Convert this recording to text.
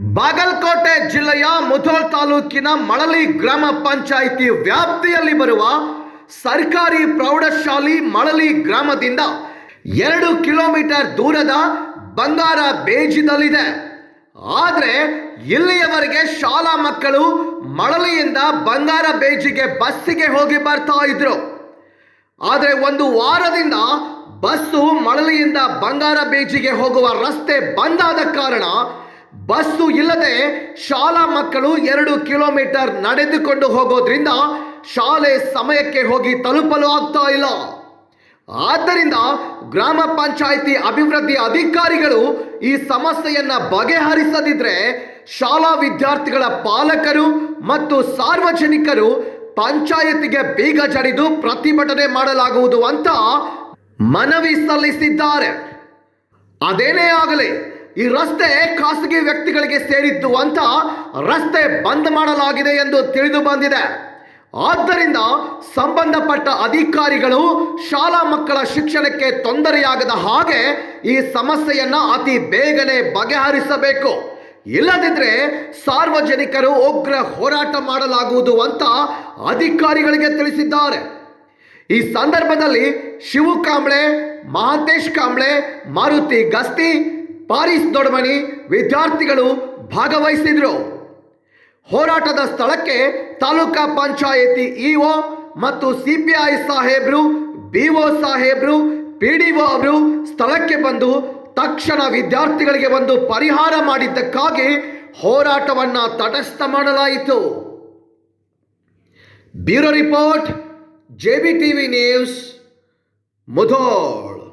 ಬಾಗಲಕೋಟೆ ಜಿಲ್ಲೆಯ ಮುಧೋಳ್ ತಾಲೂಕಿನ ಮಳಲಿ ಗ್ರಾಮ ಪಂಚಾಯಿತಿ ವ್ಯಾಪ್ತಿಯಲ್ಲಿ ಬರುವ ಸರ್ಕಾರಿ ಪ್ರೌಢಶಾಲೆ ಮಳಲಿ ಗ್ರಾಮದಿಂದ ಎರಡು ಕಿಲೋಮೀಟರ್ ದೂರದ ಬಂಗಾರ ಬೇಜಿದಲ್ಲಿದೆ ಆದರೆ ಇಲ್ಲಿಯವರೆಗೆ ಶಾಲಾ ಮಕ್ಕಳು ಮಳಲಿಯಿಂದ ಬಂಗಾರ ಬೇಜಿಗೆ ಬಸ್ಸಿಗೆ ಹೋಗಿ ಬರ್ತಾ ಇದ್ರು. ಆದರೆ ಒಂದು ವಾರದಿಂದ ಬಸ್ಸು ಮಳಲಿಯಿಂದ ಬಂಗಾರ ಬೇಜಿಗೆ ಹೋಗುವ ರಸ್ತೆ ಬಂದಾದ ಕಾರಣ ಬಸ್ಸು ಇಲ್ಲದೆ ಶಾಲಾ ಮಕ್ಕಳು ಎರಡು ಕಿಲೋಮೀಟರ್ ನಡೆದುಕೊಂಡು ಹೋಗೋದ್ರಿಂದ ಶಾಲೆ ಸಮಯಕ್ಕೆ ಹೋಗಿ ತಲುಪಲು ಆಗ್ತಾ ಇಲ್ಲ. ಆದ್ದರಿಂದ ಗ್ರಾಮ ಪಂಚಾಯಿತಿ ಅಭಿವೃದ್ಧಿ ಅಧಿಕಾರಿಗಳು ಈ ಸಮಸ್ಯೆಯನ್ನ ಬಗೆಹರಿಸದಿದ್ರೆ ಶಾಲಾ ವಿದ್ಯಾರ್ಥಿಗಳ ಪಾಲಕರು ಮತ್ತು ಸಾರ್ವಜನಿಕರು ಪಂಚಾಯತಿಗೆ ಬೀಗ ಜಡಿದು ಪ್ರತಿಭಟನೆ ಮಾಡಲಾಗುವುದು ಅಂತ ಮನವಿ ಸಲ್ಲಿಸಿದ್ದಾರೆ. ಅದೇನೇ ಆಗಲಿ ಈ ರಸ್ತೆ ಖಾಸಗಿ ವ್ಯಕ್ತಿಗಳಿಗೆ ಸೇರಿದ್ದು ಅಂತ ರಸ್ತೆ ಬಂದ್ ಮಾಡಲಾಗಿದೆ ಎಂದು ತಿಳಿದು ಬಂದಿದೆ. ಆದ್ದರಿಂದ ಸಂಬಂಧಪಟ್ಟ ಅಧಿಕಾರಿಗಳು ಶಾಲಾ ಮಕ್ಕಳ ಶಿಕ್ಷಣಕ್ಕೆ ತೊಂದರೆಯಾಗದ ಹಾಗೆ ಈ ಸಮಸ್ಯೆಯನ್ನು ಅತಿ ಬೇಗನೆ ಬಗೆಹರಿಸಬೇಕು. ಇಲ್ಲದಿದ್ರೆ ಸಾರ್ವಜನಿಕರು ಉಗ್ರ ಹೋರಾಟ ಮಾಡಲಾಗುವುದು ಅಂತ ಅಧಿಕಾರಿಗಳಿಗೆ ತಿಳಿಸಿದ್ದಾರೆ. ಈ ಸಂದರ್ಭದಲ್ಲಿ ಶಿವು ಕಾಂಬ್ಳೆ, ಮಹಾಂತೇಶ್ ಕಾಂಬ್ಳೆ, ಮಾರುತಿ ಗಸ್ತಿ ಪಾರಿಸ್ ದೊಡಮನಿ ವಿದ್ಯಾರ್ಥಿಗಳು ಭಾಗವಹಿಸಿದರು. ಹೋರಾಟದ ಸ್ಥಳಕ್ಕೆ ತಾಲೂಕಾ ಪಂಚಾಯಿತಿ ಇಒ ಮತ್ತು ಸಿಪಿಐ ಸಾಹೇಬ್ರು, ಬಿಒ ಸಾಹೇಬ್ರು, ಪಿಡಿಒ ಅವರು ಸ್ಥಳಕ್ಕೆ ಬಂದು ತಕ್ಷಣ ವಿದ್ಯಾರ್ಥಿಗಳಿಗೆ ಒಂದು ಪರಿಹಾರ ಮಾಡಿದ್ದಕ್ಕಾಗಿ ಹೋರಾಟವನ್ನು ತಟಸ್ಥ ಮಾಡಲಾಯಿತು. Bureau report JB TV news, Mudhol.